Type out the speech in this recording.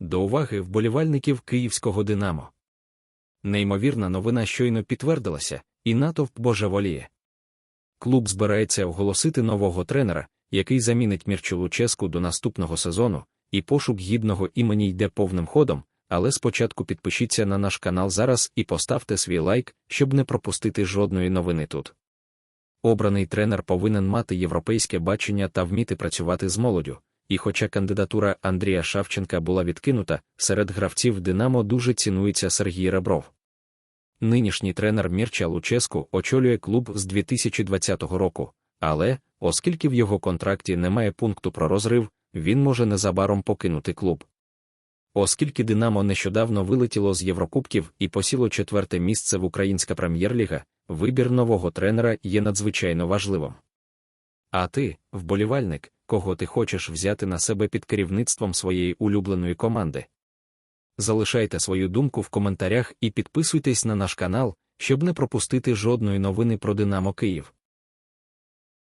до уваги вболівальників київського Динамо. Неймовірна новина щойно підтвердилася, і натовп божеволіє. Клуб збирається оголосити нового тренера, який замінить Мірчу Луческу до наступного сезону, і пошук гідного імені йде повним ходом, але спочатку підпишіться на наш канал зараз і поставте свій лайк, щоб не пропустити жодної новини тут. Обраний тренер повинен мати європейське бачення та вміти працювати з молоддю. І хоча кандидатура Андрія Шавченка була відкинута, серед гравців Динамо дуже цінується Сергій Ребров. Нинішній тренер Мірча Луческу очолює клуб з 2020 року, але, оскільки в його контракті немає пункту про розрив, він може незабаром покинути клуб. Оскільки Динамо нещодавно вилетіло з Єврокубків і посіло четверте місце в Українська прем'єр-ліга, вибір нового тренера є надзвичайно важливим. А ти, вболівальник, кого ти хочеш взяти на себе під керівництвом своєї улюбленої команди? Залишайте свою думку в коментарях і підписуйтесь на наш канал, щоб не пропустити жодної новини про Динамо Київ.